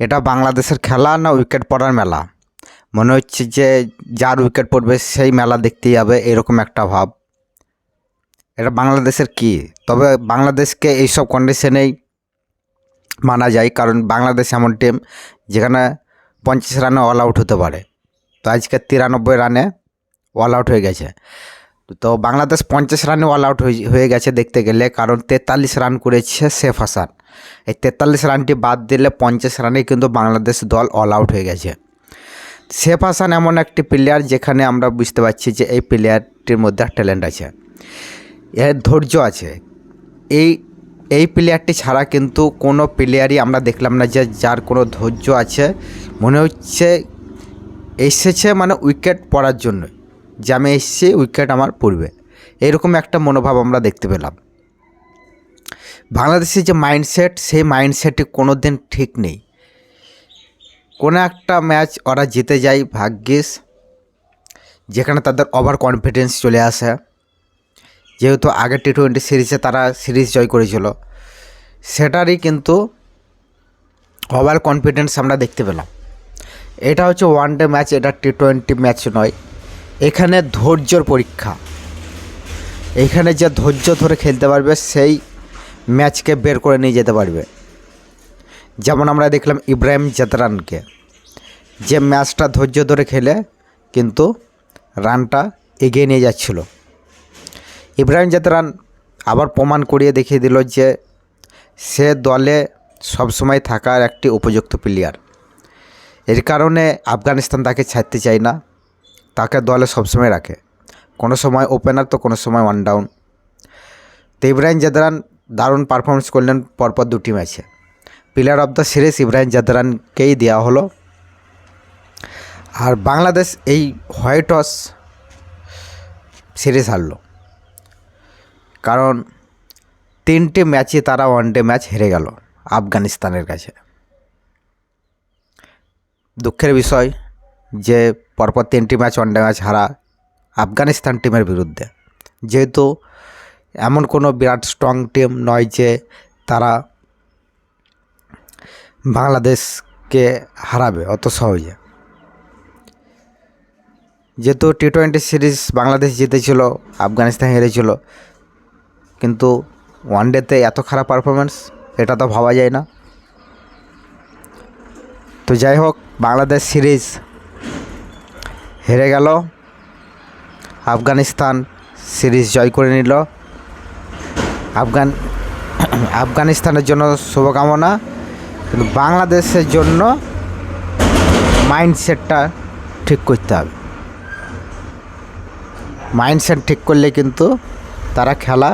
এটা বাংলাদেশের খেলা না উইকেট পড়ার মেলা? মনে হচ্ছে যে যার উইকেট পড়বে সেই মেলা দেখতে যাবে এরকম একটা ভাব। এটা বাংলাদেশের কি? তবে বাংলাদেশকে এইসব কন্ডিশনেই মানা যায়, কারণ বাংলাদেশ এমন টিম যেখানে পঞ্চাশ রানে অল আউট হতে পারে। তো আজকে তিরানব্বই রানে অল আউট হয়ে গেছে। তো বাংলাদেশ পঞ্চাশ রানে অল আউট হয়ে গেছে দেখতে গেলে, কারণ তেতাল্লিশ রান করেছে শেফ হাসান। এই তেতাল্লিশ রানটি বাদ দিলে পঞ্চাশ রানে কিন্তু বাংলাদেশ দল অল আউট হয়ে গেছে। শেফ হাসান এমন একটি প্লেয়ার যেখানে আমরা বুঝতে পারছি যে এই প্লেয়ারটির মধ্যে ট্যালেন্ট আছে। এর ধৈর্য আছে। এই এই প্লেয়ারটি ছাড়া কিন্তু কোনো প্লেয়ারই আমরা দেখলাম না যে যার কোনো ধৈর্য আছে। মনে হচ্ছে এসেছে মানে উইকেট পড়ার জন্য। যে আমি এসেছি উইকেট আমার পড়বে। এরকম একটা মনোভাব আমরা দেখতে পেলাম। বাংলাদেশের যে মাইন্ডসেট সেই মাইন্ডসেটটি কোনো দিন ঠিক নেই। কোনো একটা ম্যাচ ওরা জিতে যায় ভাগ্যিস, যেখানে তাদের ওভার কনফিডেন্স চলে আসে। যেহেতু আগের টি টোয়েন্টি সিরিজে তারা সিরিজ জয় করেছিল, সেটারই কিন্তু ওভার কনফিডেন্স আমরা দেখতে পেলাম। এটা হচ্ছে ওয়ান ডে ম্যাচ এটা টি টোয়েন্টি ম্যাচ নয়। এখানে ধৈর্যর পরীক্ষা। এখানে যে ধৈর্য ধরে খেলতে পারবে, সেই ম্যাচকে বের করে নিয়ে যেতে পারবে। যেমন আমরা দেখলাম ইব্রাহিম জাতরানকে। যে ম্যাচটা ধৈর্য ধরে খেলে কিন্তু রানটা এগিয়ে নিয়ে যাচ্ছিল। ইব্রাহিম জাতরান আবার প্রমাণ করিয়ে দেখিয়ে দিল যে সে দলে সবসময় থাকার একটি উপযুক্ত প্লেয়ার এর কারণে আফগানিস্তান তাকে ছাড়তে চায় না, তাকে দলে সবসময় রাখে। কোনো সময় ওপেনার তো কোনো সময় ওয়ান ডাউন তো ইব্রাহিম জাদরান দারুণ পারফরমেন্স করলেন পরপর দুটি ম্যাচে player of the series Ibrahim জাদরানকেই দেওয়া হলো। আর বাংলাদেশ এই হোয়াইট টস সিরিজ হারলো। কারণ তিনটে ম্যাচে তারা ওয়ান ডে ম্যাচ হেরে গেল আফগানিস্তানের কাছে। দুঃখের বিষয় যে পরপর তিনটি ম্যাচ ওয়ান ডে ম্যাচ হারা আফগানিস্তান টিমের বিরুদ্ধে। যেহেতু এমন কোনো বিরাট স্ট্রং টিম নয় যে তারা বাংলাদেশকে হারাবে অত সহজে। যেহেতু টি টোয়েন্টি সিরিজ বাংলাদেশ জিতেছিল, আফগানিস্তান হেরেছিল, কিন্তু ওয়ান ডেতে এত খারাপ পারফরমেন্স এটা তো ভাবা যায় না। তো যাই হোক, বাংলাদেশ সিরিজ হেরে গেল, আফগানিস্তান সিরিজ জয় করে নিল। আফগান আফগানিস্তানের জন্য শুভকামনা। কিন্তু বাংলাদেশের জন্য মাইন্ডসেটটা ঠিক করতে হবে। মাইন্ডসেট ঠিক করলে কিন্তু তারা খেলা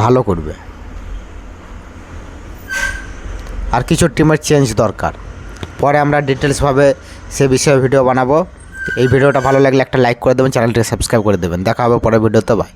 ভালো করবে। আর কিছু টিমের চেঞ্জ দরকার। পরে আমরা ডিটেলসভাবে সে বিষয়ে ভিডিও বানাবো। এই ভিডিওটা ভালো লাগলে একটা লাইক করে দেবেন চ্যানেলটিকে সাবস্ক্রাইব করে দেবেন। দেখা হবে পরের ভিডিওতে বাই